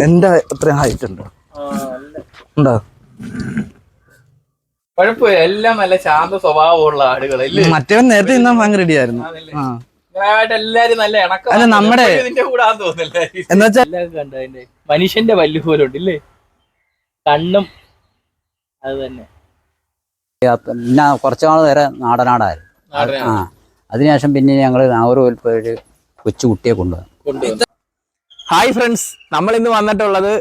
എന്റെ അത്രയും ഹൈറ്റ് ഉണ്ട്? ഉണ്ടോ? കുഴപ്പമില്ല. എല്ലാം നല്ല ശാന്ത സ്വഭാവമുള്ള ആടുകളല്ലേ മറ്റവൻ നേരത്തെ ഇന്നാ ഭയങ്കര റെഡിയായിരുന്നു ആയിരുന്നു ആ. അല്ല, നമ്മുടെ- മനുഷ്യന്റെ പല്ല് പോലെ ഉണ്ട് ഇല്ലേ? കണ്ണും അത് തന്നെ. പിന്നെ കുറച്ചു നാൾ വരെ നാടനാടായിരുന്നു. നാടനാട്. ആ. അതിനുശേഷം പിന്നെ ഞങ്ങൾ നാഗൂർ പോയിട്ട് കൊച്ചു കുട്ടിയെ കൊണ്ടുവന്നു. ഹായ് ഫ്രണ്ട്സ് നമ്മൾ ഇന്ന് വന്നിട്ടുള്ളത്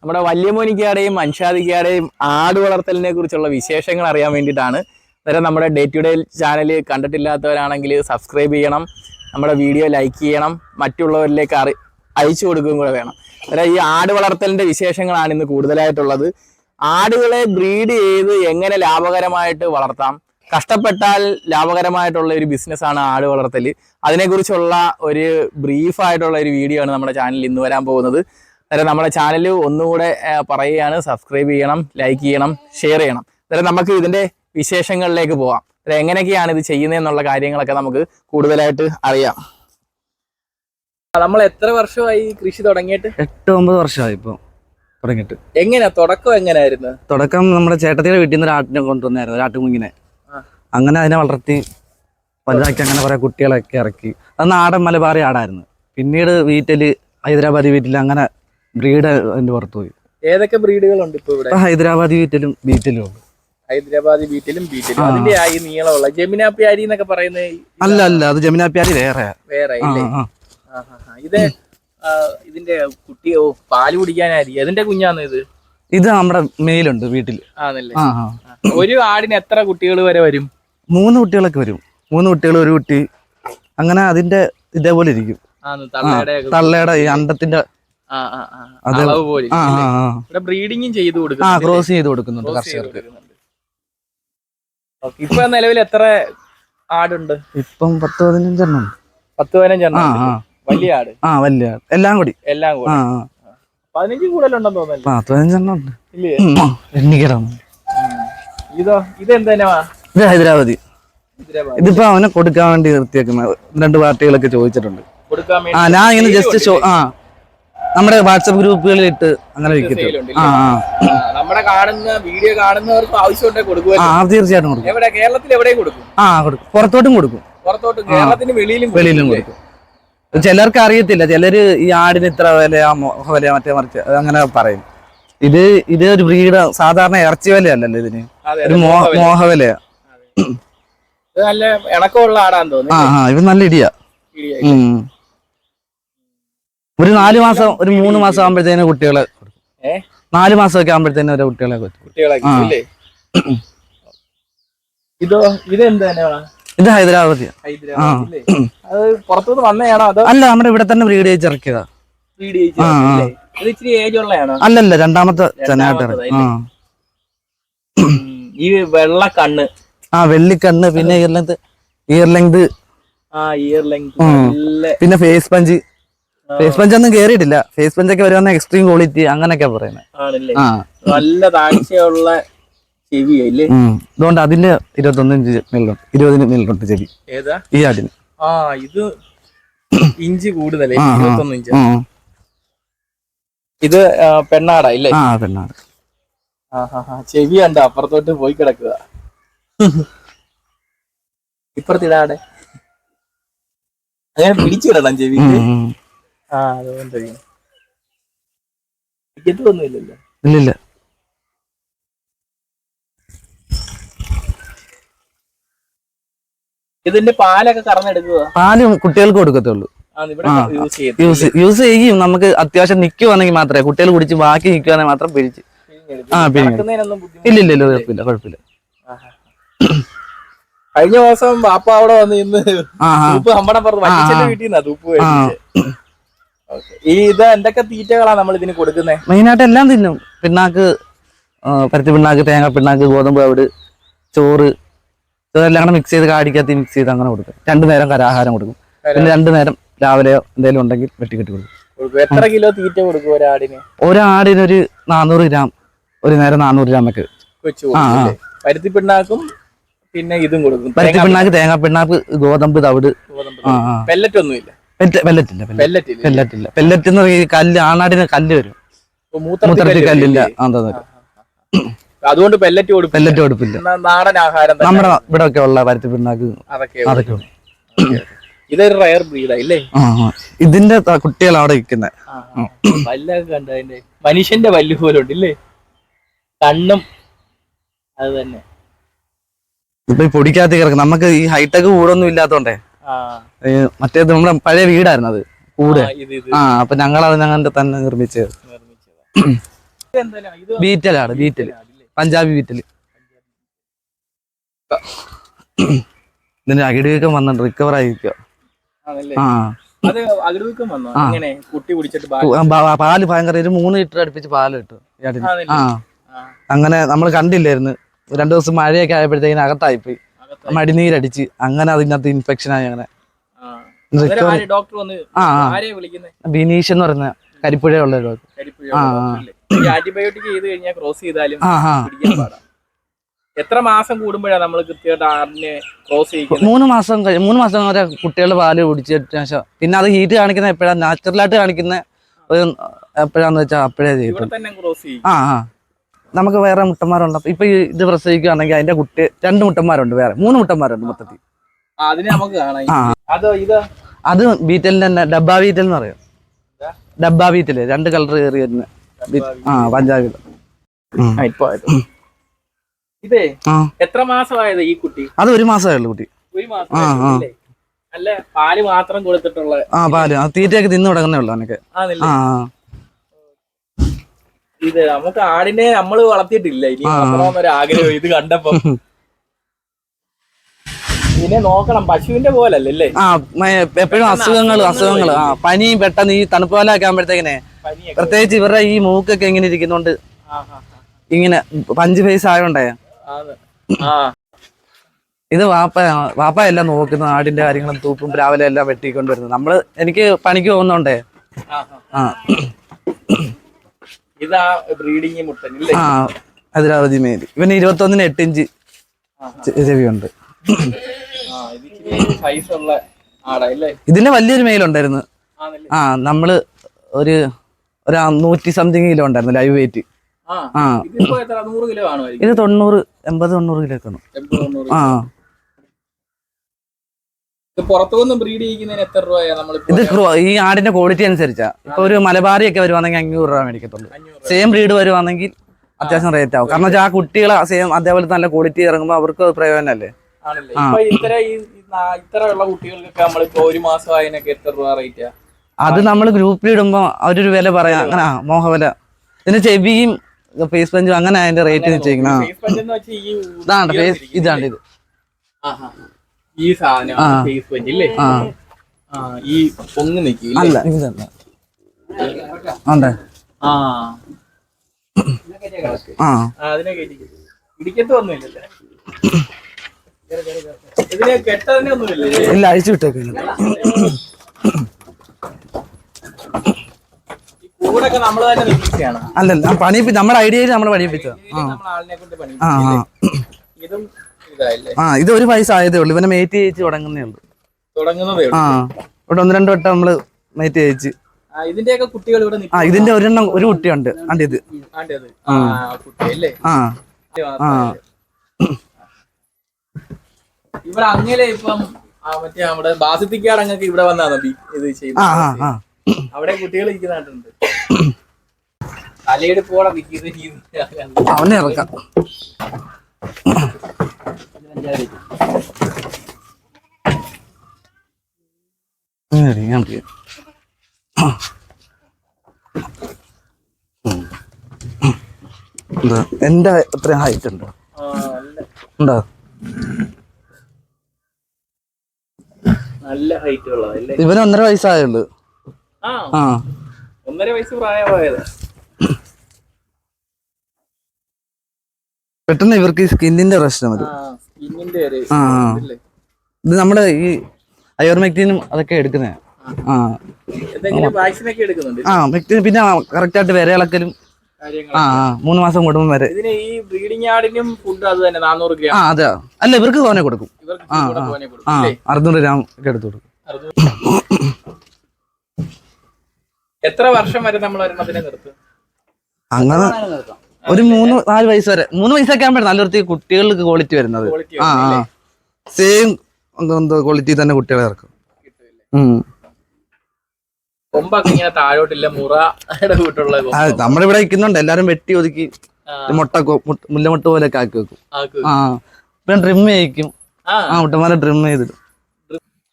നമ്മുടെ വല്യമോനിക്കാടെയും അൻഷാദിക്കാടെയും ആട് വളർത്തലിനെ കുറിച്ചുള്ള വിശേഷങ്ങൾ അറിയാൻ വേണ്ടിയിട്ടാണ്. അന്നേരം നമ്മുടെ ഡേ ടു ഡേ ചാനൽ കണ്ടിട്ടില്ലാത്തവരാണെങ്കിൽ സബ്സ്ക്രൈബ് ചെയ്യണം നമ്മുടെ വീഡിയോ ലൈക്ക് ചെയ്യണം മറ്റുള്ളവരിലേക്ക് അറി അയച്ചു കൊടുക്കുകയും കൂടെ വേണം. അന്നേരം ഈ ആട് വളർത്തലിന്റെ വിശേഷങ്ങളാണ് ഇന്ന് കൂടുതലായിട്ടുള്ളത്. ആടുകളെ ബ്രീഡ് ചെയ്ത് എങ്ങനെ ലാഭകരമായിട്ട് വളർത്താം കഷ്ടപ്പെട്ടാൽ ലാഭകരമായിട്ടുള്ള ഒരു ബിസിനസ്സാണ് ആട് വളർത്തൽ അതിനെക്കുറിച്ചുള്ള ഒരു ബ്രീഫ് ആയിട്ടുള്ള ഒരു വീഡിയോ ആണ് നമ്മുടെ ചാനലിൽ ഇന്ന് വരാൻ പോകുന്നത്. അന്നേരം നമ്മുടെ ചാനൽ ഒന്നുകൂടെ പറയുകയാണ്. സബ്സ്ക്രൈബ് ചെയ്യണം ലൈക്ക് ചെയ്യണം ഷെയർ ചെയ്യണം. അന്നേരം നമുക്ക് ഇതിന്റെ വിശേഷങ്ങളിലേക്ക് പോകാം അന്നേരം എങ്ങനെയൊക്കെയാണ് ഇത് ചെയ്യുന്നതെന്നുള്ള കാര്യങ്ങളൊക്കെ നമുക്ക് കൂടുതലായിട്ട് അറിയാം. നമ്മൾ എത്ര വർഷമായി കൃഷി തുടങ്ങിയിട്ട്? എട്ട് ഒമ്പത് വർഷമായി ഇപ്പോൾ തുടങ്ങിയിട്ട്. എങ്ങനെയാ? തുടക്കം എങ്ങനെയായിരുന്നു? തുടക്കം നമ്മുടെ ചേട്ടത്തിയുടെ വീട്ടിൽ നിന്ന് ഒരു ആട്ടിനെ കൊണ്ടുവന്നായിരുന്നു ഒരു ആട്ടുമുങ്ങിനെ. ആ. അങ്ങനെ അതിനെ വളർത്തി വലുതാക്കി അങ്ങനെ കുറെ കുട്ടികളൊക്കെ ഇറക്കി. അത് നാടൻ മലബാറി ആടായിരുന്നു. പിന്നീട് വീറ്റൽ ഹൈദരാബാദി വീട്ടിൽ അങ്ങനെ ബ്രീഡ് അതിന്റെ പുറത്ത് പോയി. ഏതൊക്കെ ബ്രീഡുകളുണ്ട് ഇപ്പൊ ഇവിടെ? ഹൈദരാബാദി വീട്ടിലും ബീറ്റിലും ഉണ്ട് ഹൈദരാബാദി ബീറ്റിലും ബീറ്റിലും. അതിന്റെ ആയി നീളമുള്ള ജമിനാപ്യാരി എന്നൊക്കെ പറയുന്നത് അല്ല അല്ല അത് ജമിനാപ്യാരി വേറെ വേറെ ഇത് ഇതിന്റെ കുട്ടിയോ പാൽ കുടിക്കാനായിരിക്കും അതിന്റെ കുഞ്ഞാന്ന് ഇത്? ഇത് നമ്മുടെ മെയിലുണ്ട് വീട്ടിൽ ആണല്ലേ. ഒരു ആടിന് എത്ര കുട്ടികൾ വരെ വരും? മൂന്ന് കുട്ടികളൊക്കെ വരും. മൂന്ന് കുട്ടികൾ ഒരു കുട്ടി. അങ്ങനെ അതിന്റെ ഇതേപോലെ ഇരിക്കും. തള്ളയുടെ ഈ അണ്ടത്തിന്റെ ആ, ആ, ആ. ആ? ആ ആ. ബ്രീഡിങ്ങും ചെയ്തു ആ കൊടുക്കും ക്രോസ് ചെയ്ത് കൊടുക്കുന്നുണ്ട്. കർഷകർക്ക് ഇപ്പൊ നിലവിൽ എത്ര ആടുണ്ട്? ഇപ്പം പത്ത് പതിനഞ്ചെണ്ണം. പത്ത് പതിനഞ്ചെണ്ണം ആ. വലിയ ആട്. ആ വലിയ ആട്. എല്ലാം കൂടി. എല്ലാം കൂടി. ആ പതിനഞ്ച് കൂടുതലുണ്ടെന്ന് തോന്നുന്നു പതിനഞ്ചെണ്ണം ഉണ്ട്. ഇല്ലേ? ഇതോ ഇതെന്താ ഇത് ഹൈദരാബാദി. ഇതിപ്പോ അവനെ കൊടുക്കാൻ വേണ്ടി നിർത്തിയേക്കുന്ന. രണ്ട് പാർട്ടികളൊക്കെ ചോദിച്ചിട്ടുണ്ട്. ആ ഞാൻ ഇങ്ങനെ ജസ്റ്റ് ഷോ ആ. നമ്മുടെ വാട്സപ്പ് ഗ്രൂപ്പുകളിൽ ഇട്ട് അങ്ങനെ വിൽക്കത്തു ആ ആ. ആ, നമ്മുടെ കാണുന്ന വീഡിയോ കാണുന്നവർക്ക് ആവശ്യമുണ്ടെങ്കിൽ ആ കൊടുക്കുമല്ലോ അത് തീർച്ചയായിട്ടും കൊടുക്കും. എവിടെ? കേരളത്തിൽ എവിടെയും കൊടുക്കും? ആ കൊടുക്കും. പുറത്തോട്ടും കൊടുക്കും. പുറത്തോട്ടും കേരളത്തിന് വെളിയിലും വെളിയിലും കൊടുക്കും കൊടുക്കും. ചിലർക്ക് അറിയത്തില്ല. ചിലര് ഈ ആടിന് ഇത്ര വിലയാ മൊ- വില മറ്റേ മറിച്ച് അങ്ങനെ പറയും. ഇത് ഇത് ഒരു ബ്രീഡ് സാധാരണ ഇറച്ചി വിലയല്ലല്ലോ ഇതിന്. ഒരു മോഹ മോഹവിലയാ. ഇത് നല്ല ഇണക്കമുള്ള ആടാന്ന് തോന്നുന്നു ആ ഇത് നല്ല ഇടിയാ. ഉം. ഒരു നാല് മാസം ഒരു മൂന്ന് മാസം ആകുമ്പോഴത്തേനും കുട്ടികളെ നാലു മാസം നാല് മാസമൊക്കെ ആകുമ്പോഴത്തേന് ഒരു കുട്ടികളെ കുട്ടികളൊക്കെ ആ. ഇല്ലേ ഇതോ ഇതെന്താ ഇത് ഹൈദരാബാദി ഹൈദരാബാദ് ഇല്ലേ അത് പുറത്തുനിന്ന് അതോ അല്ല നമ്മുടെ ഇവിടെ തന്നെ ബ്രീഡ് ചെയ്ത് ഇറക്കിയതാ. ആ, ആ. ഇല്ലേ? ഇച്ചിരി ഏജ് അല്ലല്ല രണ്ടാമത്തെ ഇറക്കി ആ. ഈ വെള്ള കണ്ണ്. ആ വെള്ളിക്കണ്ണ് പിന്നെ ഇയർ ലെങ്ത് ഇയർ ലെങ്ത് പിന്നെ ഫേസ് പഞ്ച് ഫേസ് പഞ്ച് ഒന്നും കേറിയിട്ടില്ല. ഫേസ് പഞ്ച് ഒക്കെ വരുന്ന എക്സ്ട്രീം ക്വാളിറ്റി അങ്ങനെയൊക്കെ പറയുന്നത് നല്ല താഴ്ചയുള്ള ചെവിയല്ലേ. അതുകൊണ്ട് അതിന്റെ ഇരുപത്തൊന്ന് നെല്ലുണ്ട് ഇരുപതിന് നെല്ലുണ്ട് ചെവി. ഏതാ? ഈ ആടിന്. ആ ഇത് ഇഞ്ച് കൂടുതലേ. ഇരുപത്തൊന്ന് ഇഞ്ച്. ഇത് പെണ്ണാടാ ഇല്ലേ? ആ പെണ്ണാട്. ചെവി കണ്ട അപ്പുറത്തോട്ട് പോയി കിടക്കുക. ഇപ്പുറത്തിടാടെ. അങ്ങനെ പിടിച്ചിടണം ചെവി. ആ അതുകൊണ്ട് ടിക്കറ്റൊന്നുമില്ലല്ലോ ഇല്ലില്ല. ഇതിന്റെ പാലൊക്കെ കറന്നെടുക്കുക പാൽ കുട്ടികൾക്ക് കൊടുക്കത്തുള്ളൂ. യൂസ് യൂസ് ചെയ്യും. നമുക്ക് അത്യാവശ്യം നിൽക്കുവാണെങ്കിൽ മാത്രമേ കുട്ടികൾ കുടിച്ച് ബാക്കി നിൽക്കുവാണെങ്കിൽ മാത്രം പിരിച്ച് ആ, പിന്നെ ഇല്ലില്ലല്ലോ കുഴപ്പമില്ല കുഴപ്പമില്ല. കഴിഞ്ഞ മാസം ബാപ്പ അവിടെ വന്ന് ഇന്ന് ഉപ്പ് നമ്മുടെ വല്യച്ഛന്റെ വീട്ടിൽ നിന്നാ ഉപ്പ്. ഈ ഇത് എന്തൊക്കെ തീറ്റകളാ നമ്മൾ ഇതിന് കൊടുക്കുന്നത് മെയിനായിട്ട് എല്ലാം തിന്നും. പിണ്ണാക്ക് പരത്തി പിണ്ണാക്ക് തേങ്ങ പിണ്ണാക്ക് ഗോതമ്പ് അവിട് ചോറ്. ഇതെല്ലാം കൂടെ മിക്സ് ചെയ്ത് കാടിക്കകത്ത് മിക്സ് ചെയ്ത് അങ്ങനെ കൊടുക്കും. രണ്ടു നേരം കരാഹാരം കൊടുക്കും. പിന്നെ രണ്ടു നേരം രാവിലെയോ എന്തെങ്കിലും ഉണ്ടെങ്കിൽ വെട്ടി കെട്ടി കൊടുക്കും. എത്ര കിലോ തീറ്റ കൊടുക്കും ഒരാടിന് ഒരാടിനൊരു നാനൂറ് ഗ്രാം. ഒരു നേരം നാനൂറ് ഗ്രാം ഒക്കെ പരുത്തി പിണ്ണാക്കും പിന്നെ ഇതും കൊടുക്കും. പരുത്തി പിണ്ണാക്ക് തേങ്ങ പിണ്ണാക്ക് ഗോതമ്പ് തവിട്. പെല്ലറ്റ് ഒന്നുമില്ല. പെല്ലറ്റ് ഇല്ല പെല്ലറ്റ് എന്ന് കല്ല് ആണാടിന് കല്ല് വരും. മൂത്രത്തിൽ കല്ലില്ല? അതെ അതെ. അതുകൊണ്ട് പെല്ലറ്റ് കൊടുക്കും പെല്ലറ്റ് കൊടുപ്പില്ല. നാടൻ ആഹാരം നമ്മുടെ ഇവിടെ ഒക്കെ ഉള്ള പരുത്തി പിണ്ണാക്ക് അതൊക്കെ അതൊക്കെ. ഇതൊരു റയർ ബ്രീഡാ ഇല്ലേ. ഇതിന്റെ കുട്ടികൾ അവിടെ ഇരിക്കുന്നത് പല്ലൊക്കെ കണ്ട അതിന്റെ. മനുഷ്യന്റെ പല്ല് പോലെ ഇല്ലേ? കണ്ണും അത് തന്നെ. ഇപ്പൊ ഈ പൊടിക്കകത്ത് കിടക്കും നമുക്ക് ഈ ഹൈടെക് കൂടൊന്നും ഇല്ലാത്തോണ്ടേ. മറ്റേത് നമ്മുടെ പഴയ വീടായിരുന്നു അത് കൂട്. ആ, അപ്പൊ ഞങ്ങൾ അത് ഞങ്ങളുടെ തന്നെ നിർമ്മിച്ചത്. ബീറ്റലാണ് ബീറ്റൽ. പഞ്ചാബി ബീറ്റൽ. ഇതിന്റെ അകിടിയൊക്കെ വന്നിട്ട് റിക്കവർ ആയിരിക്കുക ആ. അകിടുവീക്കം പാൽ ഭയങ്കര ഒരു മൂന്ന് ലിറ്റർ അടുപ്പിച്ച് പാൽ കിട്ടും. ഈ ആ. ആ, അങ്ങനെ നമ്മൾ കണ്ടില്ലായിരുന്നു. രണ്ടു ദിവസം മഴയൊക്കെ ആയപ്പോഴത്തേക്കിന് അകത്തായിപ്പോയി അകത്തായി. മടിനീരടിച്ച് അങ്ങനെ അതിനകത്ത് ഇൻഫെക്ഷൻ ആയി അങ്ങനെ. ബിനീഷ് എന്ന് പറയുന്ന. കരിപ്പുഴ? ഈ ആന്റിബയോട്ടിക് ചെയ്ത് കഴിഞ്ഞാൽ ക്രോസ് ചെയ്താലും എത്ര മാസം കൂടുമ്പോഴാണ് നമ്മൾ കൃത്യമായിട്ട് ആടിനെ ക്രോസ് ചെയ്യുന്നത് മൂന്ന് മാസം മൂന്ന് മാസം വരെ കുട്ടികളുടെ പാൽ കുടിച്ചിട്ട് ശേഷം പിന്നെ അത് ഹീറ്റ് കാണിക്കുന്ന എപ്പോഴാണ് നാച്ചുറലായിട്ട് കാണിക്കുന്ന ഒരു എപ്പോഴാന്ന് വെച്ചാൽ അപ്പോഴേ ചെയ്യും ആ ആ. നമുക്ക് വേറെ മുട്ടന്മാരുണ്ട്? അപ്പൊ ഇപ്പൊ ഈ ഇത് പ്രസവിക്കുകയാണെങ്കിൽ അതിന്റെ കുട്ടി രണ്ട് മുട്ടന്മാരുണ്ട് വേറെ. മൂന്ന് മുട്ടന്മാരുണ്ട് മൊത്തത്തിൽ. ആ, അതിനെ നമുക്ക് കാണാം. ആ. അതോ ഇത്? അത് ബീറ്റലിന്റെ തന്നെ ഡബ്ബാ ബീറ്റൽ എന്ന് പറയും? ഡബ്ബാ ബീറ്റൽ രണ്ട് കളർ കയറി വരുന്ന ആ പഞ്ചാബി ഇതേ എത്ര മാസമായത് ഈ കുട്ടി? അത് ഒരു മാസമായുള്ളു കുട്ടി. ഒരു മാസം. അല്ല? പാൽ മാത്രം കൊടുത്തിട്ടുള്ള ആ പാൽ. തീറ്റയൊക്കെ തിന്നു തുടങ്ങുന്നേ ഉള്ളു ആ ആ. ഇത് നമുക്ക് ആടിനെ നമ്മൾ വളർത്തിയിട്ടില്ല. ഇനി. വളർത്തണമെന്നൊരു ആഗ്രഹം ഇത് കണ്ടപ്പോ. ഇതിനെ നോക്കണം. പശുവിന്റെ പോലല്ലേ ആ എപ്പോഴും അസുഖങ്ങൾ അസുഖങ്ങൾ ആ പനി പെട്ടെന്ന് ഈ തണുപ്പ് ഒക്കെ ആകുമ്പോഴത്തേക്കിനെ പ്രത്യേകിച്ച് ഇവരുടെ ഈ മൂക്കൊക്കെ ഇങ്ങനെ ഇരിക്കുന്നോണ്ട് ഇങ്ങനെ പഞ്ച് ഫേസ് ആയോണ്ടേ. ഇത് വാപ്പ വാപ്പ എല്ലാം നോക്കുന്ന ആടിന്റെ കാര്യങ്ങളും തൂപ്പും രാവിലെ എല്ലാം വെട്ടിക്കൊണ്ടുവരുന്നത്. നമ്മൾ എനിക്ക് പണിക്ക് പോകുന്നോണ്ടേ. ആ. ഇതാ ബ്രീഡിംഗ് മുട്ടൻ ആ അതിരവധി മേൽ ഇവന് ഇരുപത്തൊന്നിന് എട്ട് ഇഞ്ച് ചെവിയുണ്ട്. ഇതിന്റെ വലിയൊരു മെയിലുണ്ടായിരുന്നു ആ നമ്മൾ ഒരു ഒരു നൂറ്റി സംതിങ് കിലോ ഉണ്ടായിരുന്നു ലൈവ് വെയിറ്റ് ആ ഇത് തൊണ്ണൂറ് എൺപത് തൊണ്ണൂറ് കിലോ ഒക്കെ ആ. പുറത്തുനിന്ന് ബ്രീഡ് എത്ര നമ്മൾ ഇത് ഈ ആടിന്റെ ക്വാളിറ്റി അനുസരിച്ചാ. ഇപ്പൊ ഒരു മലബാറി ഒക്കെ വരുവാണെങ്കിൽ അഞ്ഞൂറ് രൂപ മേടിക്കത്തുള്ളൂ. സെയിം ബ്രീഡ് വരുവാണെങ്കിൽ അത്യാവശ്യം റേറ്റ് ആവും. കാരണം ആ കുട്ടികളെ സെയിം അതേപോലെ നല്ല ക്വാളിറ്റി ഇറങ്ങുമ്പോൾ അവർക്ക് പ്രയോജനം പ്രയോജനമല്ലേ? ഉള്ള കുട്ടികൾക്കൊക്കെ നമ്മളിപ്പോ ഒരു മാസം എത്ര രൂപ റേറ്റാ അത് നമ്മൾ ഗ്രൂപ്പിൽ ഇടുമ്പോ അവരൊരു വില പറയാം. അങ്ങനെ മോഹവല പിന്നെ ചെവിയും ഫേസ് പഞ്ചും അങ്ങനെ അതിന്റെ റേറ്റ് ഈ ഇതാണ് ഇതാണ് ഇത്. ഈ സാധനം. ഫേസ് ഇല്ലേ? ഈ പൊങ്ങ് നിൽക്കും അല്ല ഇതല്ല. ആ. ആ. അതിനെ ഇടിക്കത്ത് ഇതിനെ കെട്ടതിനെ ഇല്ല അഴിച്ചു വിട്ടേക്കില്ല അല്ലല്ല പണിയിപ്പിച്ച പണി നമ്മുടെ ഐഡിയയിൽ നമ്മൾ പണിയിപ്പിച്ചത്. ആ. ഇതും ആ ഇത് ഒരു പൈസ ആയതേ ഉള്ളൂ. ഇവനെ മേറ്റ് ചേച്ചി തുടങ്ങുന്നേ ഉള്ളൂ. തുടങ്ങുന്നതേ ആ ഇവിടെ ഒന്ന് രണ്ട് വട്ടം നമ്മൾ മേറ്റ് ചേച്ചി ആ ഇതിന്റെയൊക്കെ കുട്ടികൾ ഇവിടെ ആ ഇതിന്റെ ഒരെണ്ണം ഒരു കുട്ടിയുണ്ട്. ആണ്ടി ഇത്. ആ. ആ. ഇവിടെ അങ്ങനെ ഇപ്പം മറ്റേ നമ്മുടെ ബാസിത്തിക്കാട് അങ്ങക്ക് ഇവിടെ വന്നാ മതി. ഇത് ചെയ്യുന്നത് അവിടെ കുട്ടികൾ ഇരിക്കുന്നുണ്ട് തലയെടുപ്പോടെ അവനെ ഇറക്കാം. എന്റെ അത്രയും ഹൈറ്റ് ഉണ്ടോ? ഉണ്ടോ? നല്ല ഹൈറ്റ് ഉള്ളതല്ലേ ഇവന് ഒന്നര വയസ്സായുള്ളു. ആ. ഒന്നര വയസ്സ് പ്രായമായത്. പെട്ടെന്ന് ഇവർക്ക് ഈ സ്കിന്നിന്റെ പ്രശ്നം വരും. ആ? ഇത് നമ്മൾ ഈ അയോർമെക്റ്റിനും അതൊക്കെ എടുക്കുന്നേ. ആ. ആ. മെക്റ്റിന് പിന്നെ കറക്റ്റ് ആയിട്ട് വിര ഇളക്കലും ആ മൂന്ന് മാസം കൂടുമ്പോൾ വരെ. ഈ ബ്രീഡിംഗ് ആടിനും ഫുഡ് അത് തന്നെ നാനൂറ് ഗ്രാം. ആ അതെ. അല്ല ഇവർക്ക് തോനെ കൊടുക്കും. ആ, ആ. അറുന്നൂറ് ഗ്രാം ഒക്കെ എടുത്തു കൊടുക്കും. എത്ര വർഷം വരെ നമ്മൾ നിർത്തും? അങ്ങനെ ഒരു മൂന്ന് നാല് വയസ്സ് വരെ. മൂന്ന് വയസ്സൊക്കെ ആകുമ്പോഴേ നല്ല വൃത്തി കുട്ടികൾക്ക് ക്വാളിറ്റി വരുന്നത്. ആ സെയിം എന്തോ ക്വാളിറ്റി തന്നെ കുട്ടികളെ ഇറക്കും. ഉം. കൊമ്പൊക്കെ ഇങ്ങനെ താഴോട്ടില്ല മുറയുടെ കൂട്ടുള്ള ആ, നമ്മളിവിടെ ഇരിക്കുന്നുണ്ട് എല്ലാരും വെട്ടി ഒതുക്കി മുട്ട മുല്ലമുട്ട പോലെ പോലെയൊക്കെ ആക്കി വെക്കും. ആ. പിന്നെ ഡ്രിം ചെയ്യിക്കും. ആ. മുട്ടന്മാരെ ഡ്രിം ചെയ്തിടും.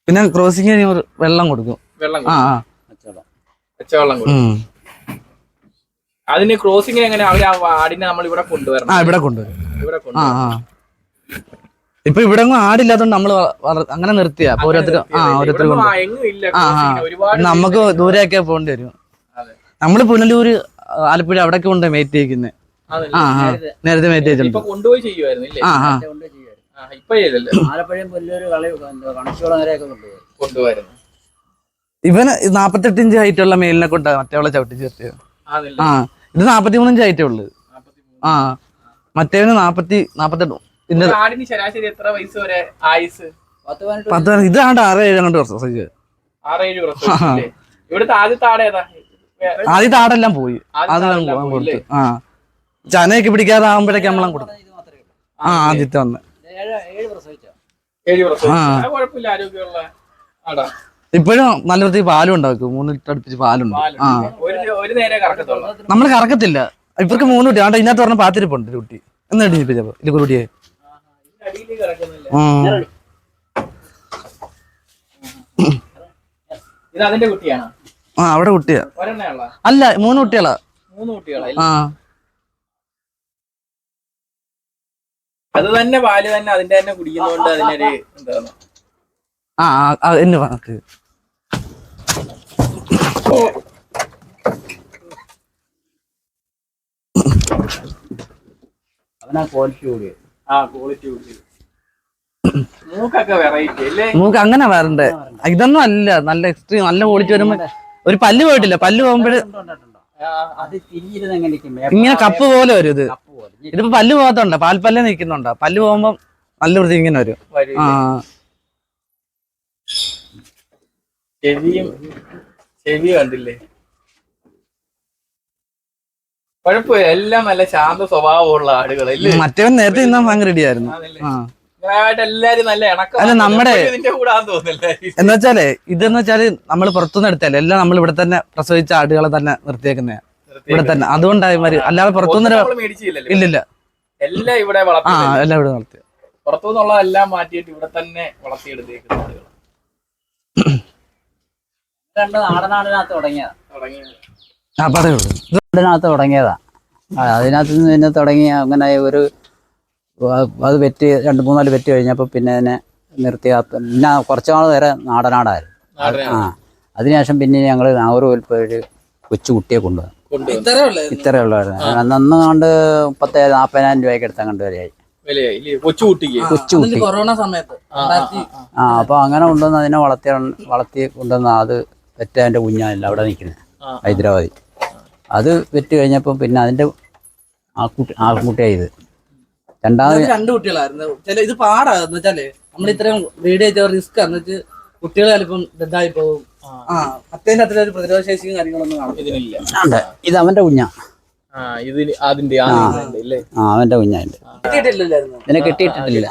പിന്നെ ക്രോസിങ് കഴിയുമ്പോൾ വെള്ളം കൊടുക്കും. വെള്ളം ആ ആ. പച്ചവെള്ളം കൊടുക്കും. അതിന് ക്രോസിംഗ് എങ്ങനെ അവർ ആ ആടിനെ നമ്മൾ ഇവിടെ കൊണ്ടുവരണം? ആ ഇവിടെ കൊണ്ടുവരും. ഇവിടെ ആ കൊണ്ടുവരണം. ആ ഇപ്പൊ ഇവിടെ ഒന്നും ആടില്ലാത്തോണ്ട് നമ്മൾ അങ്ങനെ നിർത്തിയാ. അപ്പൊ ഓരോരുത്തർ ആ ഓരോരുത്തർ കൊണ്ട്. എങ്ങും ഇല്ല ആ ആ. crossing. ഒരുപാട് നമുക്ക് ദൂരെയൊക്കെ പോകേണ്ടി വരും. അതെ. നമ്മൾ പുനലൂര് ആലപ്പുഴ അവിടെ കൊണ്ട് മേറ്റ് ചെയ്യുന്നത് അതല്ലേ? ആ ആ. നേരത്തെ മേറ്റ് ചെയ്തിട്ടുണ്ട്. കൊണ്ടുപോയി ചെയ്യുമായിരുന്നു ഇല്ലേ? ആ ആ. ആ, ഇപ്പൊ ചെയ്തല്ലേ ആലപ്പുഴയും പുല്ലൂര് കളി കണക്കുളം വരെയൊക്കെ കൊണ്ടുപോയി. കൊണ്ടുപോയിരുന്നു. ഇവന് നാപ്പത്തെട്ട് ഇഞ്ച് ഹൈറ്റ് ഉള്ള മേലിനെ കൊണ്ടാ മറ്റേവളെ ചവിട്ടി ചേർത്തിയത് ആണല്ലേ? ആ. ഇത് നാപ്പത്തി മൂന്ന് ഇഞ്ച് ഹൈറ്റേ ഉള്ളു. ആ മറ്റേവന് നാപ്പത്തി നാപ്പത്തെട്ട് പിന്നെ ഒരു ആടിന് ശരാശരി എത്ര വയസ്സ് വരെ ആയുസ്? പത്ത് പതിനെട്ട് പത്ത് ഇതാണ്ട് ആറ് ഏഴ് അങ്ങോട്ട് വർഷം സൈസ് ആറേഴ് വർഷം? ഇവിടുത്തെ ആദ്യത്തെ ആട് ഏതാ? വേ- ആദ്യത്തെ ആടെല്ലാം പോയി. അതെല്ലാം കൊടുത്തു? ആ. ചനയൊക്കെ പിടിക്കാതെ ആകുമ്പോഴേക്ക് നമ്മളെ കൊടുക്കും. ആ ആദ്യത്തെ വന്ന്. ഏഴ് വർഷം ആ. കുഴപ്പമില്ല ആരോഗ്യമുള്ള ആടാ. ഇപ്പോഴും നല്ല വൃത്തി പാലും ഉണ്ടാക്കും. മൂന്ന് ലിറ്റർ അടുപ്പിച്ച് പാലുണ്ട്. ആ. കറക്കത്തുള്ളൂ. നമ്മൾ കറക്കത്തില്ല. ഇവർക്ക് മൂന്ന് കുട്ടി. ആണ്ട് ഇതിനകത്ത് പറഞ്ഞ പാത്തിരിപ്പുണ്ട് ഒരു കുട്ടി. എന്നിട്ട് എഴുതിപ്പിച്ചപ്പോ ഇല്ല കുട്ടിയെ. ആ. അവിടെ കുട്ടിയാ. അല്ല മൂന്ന് കുട്ടികളാ. ആ. അത് തന്നെ പാൽ തന്നെ അതിന്റെ തന്നെ കുടിക്കുന്നോണ്ട് അതിനൊരു എന്താണ് ആ എന്നെ വാക്ക് അവനാ ക്വാളിറ്റി ആ ക്വാളിറ്റി കുടി മൂക്കൊക്കെ വെറൈറ്റി അല്ലേ? മൂക്ക് അങ്ങനെ വരണ്ടേ ഇതൊന്നും അല്ല. നല്ല എക്സ്ട്രീം നല്ല ക്വാളിറ്റി വരുമ്പോ ഒരു പല്ല് പോയിട്ടില്ല പല്ല് പോകുമ്പോഴ് ഇങ്ങനെ കപ്പ് പോലെ വരും ഇത്. ഇതിപ്പോ പല്ല് പോകാത്തോണ്ട? പാൽപ്പല്ലേ നിൽക്കുന്നുണ്ടോ? പല്ല് പോകുമ്പോ നല്ല വൃത്തി ഇങ്ങനെ വരും. വരും ആ. ചെവിയും ചെവി കണ്ടില്ലേ? കുഴപ്പമില്ല എല്ലാം നല്ല ശാന്ത സ്വഭാവമുള്ള ആടുകളല്ലേ മറ്റവൻ നേരത്തെ ഇന്നാ ഭയങ്കര ഇടിയായിരുന്നു. അല്ല, നമ്മുടെ- എന്ന് വെച്ചാലേ ഇതെന്ന് വെച്ചാൽ നമ്മൾ പുറത്തുനിന്ന് എടുത്തല്ലേ എല്ലാം നമ്മൾ ഇവിടെ തന്നെ പ്രസവിച്ച ആടുകളെ തന്നെ നിർത്തിയേക്കുന്നേ. ഇവിടെ തന്നെ. അതുകൊണ്ടായി മാറി അല്ലാതെ പുറത്തുനിന്ന് ഇല്ലില്ല. എല്ലാം ഇവിടെ ആ എല്ലാം ഇവിടെ നിർത്തി പുറത്തുനിന്നുള്ളതെല്ലാം മാറ്റിയിട്ട് ഇവിടെ തന്നെ വളർത്തിയെടുത്തേക്കുന്ന ആടുകൾ നാടനാടിനകത്ത് തുടങ്ങിയതാ. തുടങ്ങിയത് ആ പറയുള്ളൂ ഇത് നാടിനകത്ത് തുടങ്ങിയതാ. ആ, അതിനകത്ത് നിന്ന് പിന്നെ തുടങ്ങി അങ്ങനെ ഒരു അത് വെറ്റി രണ്ട് മൂന്നാൽ വെറ്റി കഴിഞ്ഞപ്പോൾ പിന്നെ അതിനെ നിർത്തി പിന്നെ കുറച്ച് നാൾ വരെ നാടനാടായിരുന്നു. ആ അതിനുശേഷം പിന്നെ ഞങ്ങൾ നാഗൂർ ഒരു കൊച്ചു കുട്ടിയെ കൊണ്ടുവന്നു. ഇത്രയേ ഇത്രേ ഉള്ളൂ ഇത്രേ ഉള്ളായിരുന്നു. അന്ന് കണ്ട് മുപ്പത്തേഴ് നാൽപ്പതിനായിരം രൂപയ്ക്ക് എടുത്താൽ കണ്ട് വരെയായി വിലയായി ഇല്ലേ? കൊച്ചു കുട്ടിക്ക് കൊച്ചു കുട്ടി കൊറോണ സമയത്ത് ആ അപ്പൊ അങ്ങനെ കൊണ്ടുവന്ന് അതിനെ വളർത്തി വളർത്തി കൊണ്ടുവന്ന അത് വെറ്റ കുഞ്ഞാണല്ലോ കുഞ്ഞാനില്ല അവിടെ നിൽക്കുന്നത് ഹൈദരാബാദിൽ ഹൈദരാബാദി. അത് വെറ്റ് കഴിഞ്ഞപ്പം പിന്നെ അതിന്റെ ആൾക്കുട്ടി ആൾക്കുട്ടിയായി ഇത് രണ്ടാമത് രണ്ട് കുട്ടികളായിരുന്നു. ചില ഇത് പാടാന്ന് വെച്ചാൽ നമ്മൾ ഇത്രയും വീഡിയോ ചെയ്ത റിസ്ക് എന്ന് വെച്ച് കുട്ടികൾ ചിലപ്പം ഇതായി പോകും. ആ. മറ്റേതിന്റെ അത്ര ഒരു പ്രതിരോധ ശേഷിയും കാര്യങ്ങളൊന്നും കാണും ഇതിനില്ല ഉണ്ട്. ഇത് അവന്റെ കുഞ്ഞാ. അതിന്റെ ആ അവന്റെ കുഞ്ഞായിട്ട് ഇതിനെ.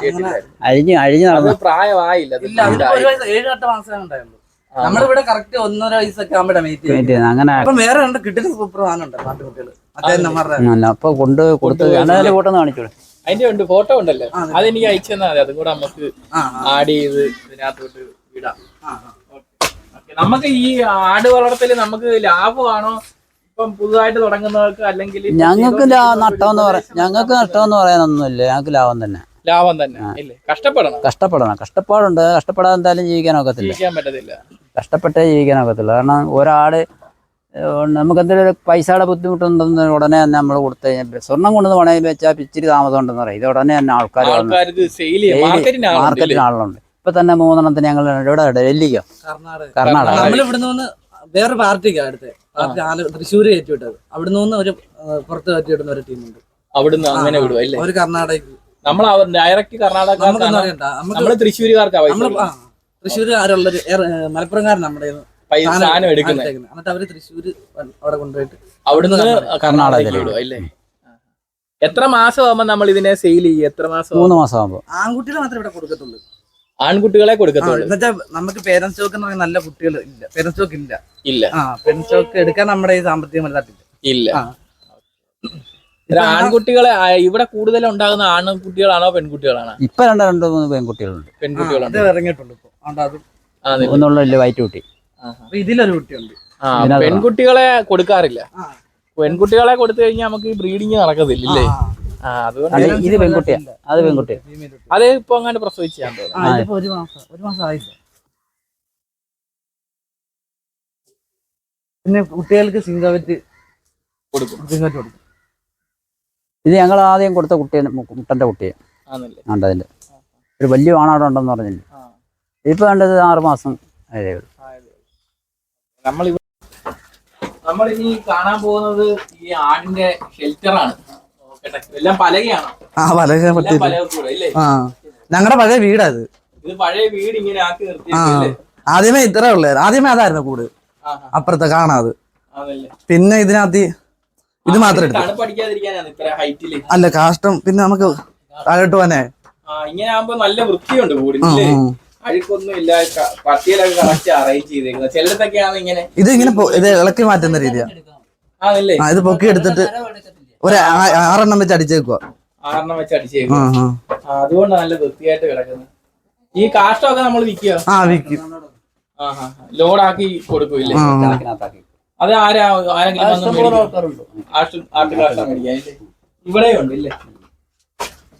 അഴിഞ്ഞ് അഴിഞ്ഞ് നടന്നു പ്രായമായില്ല ഇല്ല ഒരു വയസ്സ് ഏഴ് എട്ട് മാസം ഉണ്ടായുള്ളൂ. നമ്മളിവിടെ കറക്റ്റ് ഒന്നര വയസ്സൊക്കെ ആകുമ്പോഴാണ് വെയിറ്റ് അങ്ങനെ അപ്പം വേറെ രണ്ട് കിട്ടിയ സൂപ്പർ സാധനമുണ്ട് പാട്ടുകുട്ടികൾ. അദ്ദേഹം നമ്മുടെ അല്ല അപ്പോൾ കൊണ്ട് കൊടുത്ത് കൂട്ടം കാണിച്ചോളൂ അതിന്റെ ഉണ്ട് ഫോട്ടോ ഉണ്ടല്ലോ. അതെനിക്ക് അയച്ചു തന്നാൽ മതി. അതും കൂടെ നമുക്ക് ആഡ് ചെയ്ത് ഇതിനകത്തോട്ട് വിടാം. നമുക്ക് ഈ ആട് വളർത്തൽ നമുക്ക് ലാഭമാണോ? ഇപ്പം പുതുതായിട്ട് തുടങ്ങുന്നവർക്ക് അല്ലെങ്കിൽ ഞങ്ങൾക്ക് ലാ എന്ന് നഷ്ടമെന്ന് പറയാം ഞങ്ങൾക്ക് നഷ്ടമെന്ന് പറയാനൊന്നുമില്ല. ഞങ്ങൾക്ക് ലാഭം തന്നെ. ലാഭം തന്നെ. ഇല്ലേ? കഷ്ടപ്പെടണം. കഷ്ടപ്പെടണം. കഷ്ടപ്പാടുണ്ട്. കഷ്ടപ്പെടാതെ എന്തായാലും ജീവിക്കാൻ ഒക്കത്തില്ല. ജീവിക്കാൻ പറ്റത്തില്ല. കഷ്ടപ്പെട്ടേ ജീവിക്കാൻ ഒക്കത്തില്ല. കാരണം ഒരാൾ നമുക്ക് എന്തെങ്കിലും ഒരു പൈസയുടെ ബുദ്ധിമുട്ടുണ്ടെന്ന് ഉടനെ തന്നെ നമ്മൾ കൊടുത്തു കഴിഞ്ഞാൽ സ്വർണം കൊണ്ടുവന്ന് പണയം വെച്ചാൽ ഇച്ചിരി താമസം ഉണ്ടെന്ന് പറയും. ഇത് ഉടനെ തന്നെ ആൾക്കാർ മാർക്കറ്റിന് ആളുണ്ട് ഇപ്പൊ തന്നെ മൂന്നെണ്ണത്തിന് ഞങ്ങൾ ഇവിടെ ഡൽഹിക്കോ? കർണാടക. വേറൊരു നമ്മൾ ഇവിടുന്ന് വന്ന് വേറെ പാർട്ടിക്കാ അടുത്ത്. പാർട്ടി ആല തൃശ്ശൂർ കയറ്റി വിട്ടത് അവിടുന്ന് വന്ന് ഒരു പുറത്ത് കയറ്റി വിടുന്ന ഒരു ടീമുണ്ട്. അവിടുന്ന് അങ്ങനെ വിടും അല്ലേ ഒരു കർണാടകയ്ക്ക്. നമ്മൾ ഡയറക്റ്റ് കർണാടകക്കാർക്കാണ് നമ്മൾ തൃശ്ശൂരുകാർക്ക് നമ്മൾ ആ തൃശ്ശൂർ ആരുള്ളൊരു മലപ്പുറംകാരൻ നമ്മുടെ സാധനം എടുക്കുന്നത് എന്നിട്ട് അവർ തൃശ്ശൂര് അവിടെ കൊണ്ടുപോയിട്ട് അവിടുന്ന് കർണാടകയിൽ അല്ലേ? എത്ര മാസം ആവുമ്പോ നമ്മൾ ഇതിനെ സെയിൽ ചെയ്യും? എത്ര മാസം മൂന്ന് മാസം ആകുമ്പോ ആൺകുട്ടികളെ മാത്രമേ ഇവിടെ കൊടുക്കത്തുള്ളൂ. ആൺകുട്ടികളെ കൊടുക്കത്തുള്ളൂ. എന്നുവെച്ചാ നമുക്ക് പേരൻസ് ചോക്ക് എന്ന് പറയുന്ന നല്ല കുട്ടികൾ ഇല്ല. പേരൻസ് ചോക്ക് ഇല്ല. ഇല്ല. ആ പേരൻസ് ചോക്ക് എടുക്കാൻ നമ്മുടെ ഈ സാമ്പത്തികം വലുതായിട്ടില്ല. ഇല്ല. ആൺകുട്ടികളെ ഇവിടെ കൂടുതൽ ഉണ്ടാകുന്ന ആൺകുട്ടികളാണോ പെൺകുട്ടികളാണോ? ഇപ്പൊ രണ്ട് രണ്ട് മൂന്ന് പെൺകുട്ടികളുണ്ട്. പെൺകുട്ടികളുണ്ട് ഇറങ്ങിയിട്ടുണ്ട്? ഒന്നുള്ള വൈറ്റ് കുട്ടി. ആഹാ. ഇതിലൊരു കുട്ടിയുണ്ട്. പെൺകുട്ടികളെ കൊടുക്കാറില്ല. പെൺകുട്ടികളെ കൊടുത്തു കഴിഞ്ഞാൽ നമുക്ക് ഈ ബ്രീഡിങ് നടക്കത്തില്ല ഇത് പെൺകുട്ടിയാ. അത് പെൺകുട്ടിയാ. അത് ഇപ്പൊ അങ്ങനെ പ്രസവിച്ചാൽ ഒരു മാസം ഒരു മാസം ആയില്ല? പിന്നെ കുട്ടികൾക്ക് സിംഗവറ്റ് കൊടുക്കും. സിംഗവറ്റ് കൊടുക്കും. ഇത് ഞങ്ങൾ ആദ്യം കൊടുത്ത കുട്ടിയാണ് മുട്ടന്റെ കുട്ടിയെ. ആണല്ലേ? ഉണ്ട് അതിന്റെ ഒരു വലിയ ആണാടെ ഉണ്ടെന്ന് പറഞ്ഞില്ല? ആ. ഇപ്പൊ വേണ്ടത് ആറുമാസം ആയതേ ഉള്ളൂ. നമ്മൾ നമ്മൾ ഇനി കാണാൻ പോകുന്നത് ഈ ആടിന്റെ ഷെൽറ്ററാണ് എല്ലാം പലകയാണ്? ആ പലക ഞങ്ങളുടെ പഴയ വീടാ ഇത്. ഇത് പഴയ വീട് ഇങ്ങനെ ആക്കി ആദ്യമേ ഇത്രേ ഉള്ളു ആദ്യമേ അതായിരുന്നു കൂട്. അപ്പുറത്തെ കാണാതെ പിന്നെ ഇതിനകത്ത് ഇത് മാത്രം എടുത്തു? അല്ല കാഷ്ടം പിന്നെ നമുക്ക് താഴോട്ട് ആ ഇങ്ങനെ ആകുമ്പോ നല്ല വൃത്തിയുണ്ട് കൂടില്ലേ പട്ടിയിലൊക്കെ കറക്റ്റ് അറേഞ്ച് ചെയ്തേക്കുന്നത് ഇങ്ങനെ ഇത് ഇങ്ങനെ ഇത് ഇളക്കി മാറ്റുന്ന രീതിയാ. ആണല്ലേ? ആ ഇത് പൊക്കി എടുത്തിട്ട് ഒരു ആ- ആറെണ്ണം വെച്ച് അടിച്ചേക്കുവാ. ആറെണ്ണം വെച്ച് ആ അടിച്ചേക്കും ആ. ആ, അതുകൊണ്ടാണ് നല്ല വൃത്തിയായിട്ട് കിടക്കുന്നത് ഈ കാഷ്ടമൊക്കെ നമ്മൾ വിൽക്കുക ആ വിൽക്കും. ലോഡാക്കി കൊടുക്കൂല്ലേ അത് ആരാ ആരെങ്കിലും ഇവിടെ ഇല്ലേ?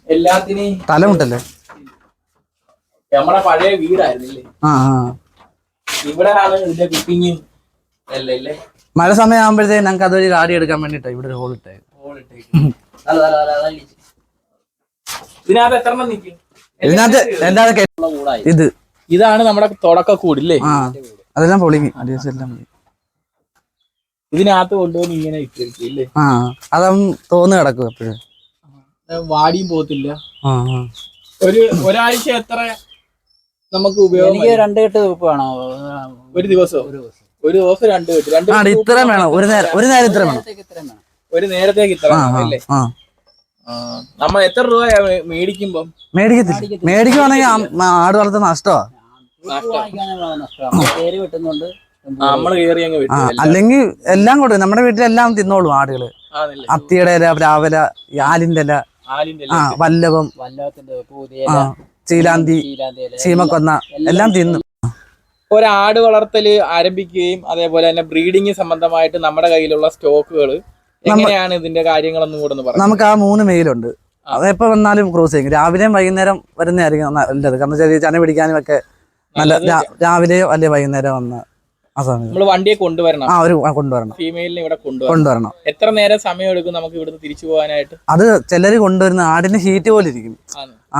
എല്ലാത്തിനെയും തലമുണ്ടല്ലേ? നമ്മളെ പഴയ വീടായിരുന്നില്ലേ ഇവിടെയാണ് ഇതിന്റെ കുക്കിങ്ങും അല്ലേ മഴ സമയം ആകുമ്പോഴത്തേക്ക് ഞങ്ങൾക്ക് അതൊരു ആടി എടുക്കാൻ വേണ്ടിട്ടാ ഇവിടെ ഒരു ഹോൾ ഇട്ടേ. ഇതിനകത്ത് എത്ര നിൽക്കും? ഇതിനകത്ത് കെ- ഇത്? ഇതാണ് നമ്മുടെ തുടക്ക കൂടില്ലേ അതെല്ലാം പൊളിങ്ങി അടിയസ് എല്ലാം പൊളിങ്ങി. ഇതിനകത്ത് കൊണ്ടുവന്ന് ഇങ്ങനെ ഇട്ടിരിക്കില്ലേ ആ അതവൻ തോന്നു കിടക്കും എപ്പോഴും. വാടിയും പോകത്തില്ല. ഒരു ഒരാഴ്ച എത്ര നമുക്ക് ഉപയോഗം എനിക്ക് രണ്ട് കെട്ട് വേണോ? ഒരു ദിവസം. ഒരു ദിവസം. രണ്ട് കെട്ട്. രണ്ട് ഇത്രയും വേണം. ഒരു നേരം ഒരു നേരം ഇത്ര വേണം. ഒരു നേരത്തേക്ക് ഇത്ര വേണം, അല്ലേ. നമ്മൾ എത്ര രൂപ മേടിക്കുമ്പം? മേടിക്കത്തില്ല. മേടിക്കുവാണെങ്കിൽ ആട് വളർത്തുന്ന നഷ്ടമാ. നഷ്ടമാണ് പേര് വെട്ടുന്നുണ്ട് അല്ലെങ്കിൽ എല്ലാം കൊടുക്കും നമ്മുടെ വീട്ടിലെല്ലാം തിന്നോളും ആടുകൾ. അത്തിയുടെ ഇല രാവില ആലിന്റെ ഇല ആ വല്ലഭം ചീലാന്തി ചീമക്കൊന്ന എല്ലാം തിന്നും. ഒരാട് വളർത്തൽ ആരംഭിക്കുകയും അതേപോലെ തന്നെ ബ്രീഡിങ് സംബന്ധമായിട്ട് നമ്മുടെ കയ്യിലുള്ള സ്റ്റോക്കുകൾ എങ്ങനെയാണ് ഇതിന്റെ കാര്യങ്ങളൊന്നും കൂടെ നമുക്ക് ആ മൂന്ന് മെയിലുണ്ട് അതെപ്പോ വന്നാലും ക്രോസ് ചെയ്യും. രാവിലെയും വൈകുന്നേരം വരുന്നതായിരിക്കും നല്ലത്. കാരണം ചെറിയ ചന പിടിക്കാനും ഒക്കെ നല്ല രാവിലെയോ അല്ലെ വൈകുന്നേരം വന്ന നമ്മൾ വണ്ടിയെ കൊണ്ടുവരണം. ആ ഒരു കൊണ്ടുവരണം. ഫീമെയിലിനെ ഇവിടെ കൊണ്ടുവരണം. എത്ര നേരം സമയം എടുക്കും നമുക്ക് ഇവിടുന്ന് തിരിച്ചു പോകാനായിട്ട്? അത് ചിലര് കൊണ്ടുവരുന്ന ആടിന് ഹീറ്റ് പോലെ ഇരിക്കും.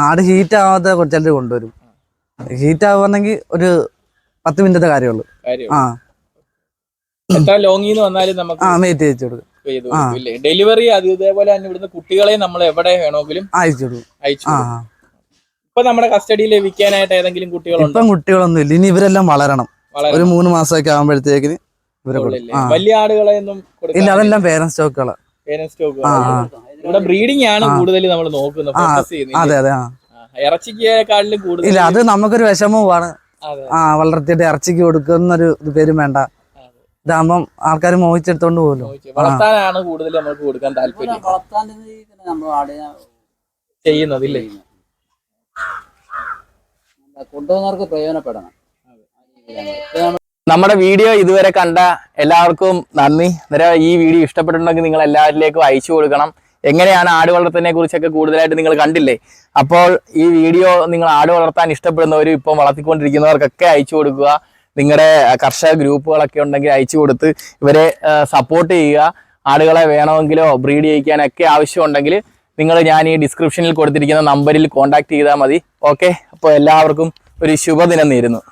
ആട് ഹീറ്റ് ആവാതെ ചിലര് കൊണ്ടുവരും. ഹീറ്റ് ആവുകയാണെങ്കിൽ ഒരു പത്ത് മിനിറ്റത്തെ കാര്യമുള്ളൂ കാര്യം ആ. എത്ര ലോങ്ങിൽ വന്നാലും നമുക്ക് ആ മേറ്റ് അയച്ചു കൊടുക്കും. ഡെലിവറി അത് ഇതേപോലെ തന്നെ ഇവിടുന്ന് കുട്ടികളെ നമ്മൾ എവിടെ വേണമെങ്കിലും അയച്ചു കൊടുക്കും. അയച്ചു. ഇപ്പൊ നമ്മുടെ കസ്റ്റഡിയിൽ വിൽക്കാനായിട്ട് ഏതെങ്കിലും കുട്ടികളുണ്ടോ? ഇപ്പം കുട്ടികളൊന്നും ഇല്ല ഇനി ഇവരെല്ലാം വളരണം. വളരെ ഒരു മൂന്ന് മാസമൊക്കെ ആകുമ്പോഴത്തേക്കിന് ഇവരെ കൊടുക്കും. ഇല്ലേ? ആ. വലിയ ആടുകളെ ഒന്നും ഇല്ല അതെല്ലാം പേരന്റ് സ്റ്റോക്കുകൾ സ്റ്റോക്ക് ആ ആ. ഇവിടെ ബ്രീഡിംഗ് ആണ് കൂടുതൽ നമ്മൾ നോക്കുന്നത് ആ, ഫോക്കസ് ചെയ്യുന്നത്. അതെ അതെ ആ. ഇറച്ചിക്കാളിലും കൂടുതൽ ഇല്ല അത് നമുക്കൊരു വിഷമവുമാണ് അതെ. ആ വളർത്തിയിട്ട് ഇറച്ചിക്ക് കൊടുക്കുന്നൊരു ഇത് പേരും വേണ്ട. ഇതാകുമ്പം ആൾക്കാർ മോഹിച്ചെടുത്തോണ്ട് പോകുമല്ലോ ചോദിച്ചു. വളർത്താനാണ് കൂടുതൽ നമുക്ക് കൊടുക്കാൻ താല്പര്യം. ചെയ്യുന്നത്. ഇല്ലേ കൊണ്ടുപോകുന്നവർക്ക് പ്രയോജനപ്പെടണം. നമ്മുടെ വീഡിയോ ഇതുവരെ കണ്ട എല്ലാവർക്കും നന്ദി. അന്നേരം ഈ വീഡിയോ ഇഷ്ടപ്പെട്ടിട്ടുണ്ടെങ്കിൽ നിങ്ങൾ എല്ലാവരിലേക്കും അയച്ചു കൊടുക്കണം. എങ്ങനെയാണ് ആട് വളർത്തലിനെ കുറിച്ചൊക്കെ കൂടുതലായിട്ട് നിങ്ങൾ കണ്ടില്ലേ? അപ്പോൾ ഈ വീഡിയോ നിങ്ങൾ ആട് വളർത്താൻ ഇഷ്ടപ്പെടുന്നവരും ഇപ്പം വളർത്തിക്കൊണ്ടിരിക്കുന്നവർക്കൊക്കെ അയച്ചു കൊടുക്കുക. നിങ്ങളുടെ കർഷക ഗ്രൂപ്പുകളൊക്കെ ഉണ്ടെങ്കിൽ അയച്ചു കൊടുത്ത് ഇവരെ സപ്പോർട്ട് ചെയ്യുക. ആടുകളെ വേണമെങ്കിലോ ബ്രീഡ് ചെയ്യിക്കാനൊക്കെ ആവശ്യമുണ്ടെങ്കിൽ നിങ്ങൾ ഞാൻ ഈ ഡിസ്ക്രിപ്ഷനിൽ കൊടുത്തിരിക്കുന്ന നമ്പറിൽ കോൺടാക്ട് ചെയ്താൽ മതി. ഓക്കെ അപ്പോൾ എല്ലാവർക്കും ഒരു ശുഭദിനം നേരുന്നു.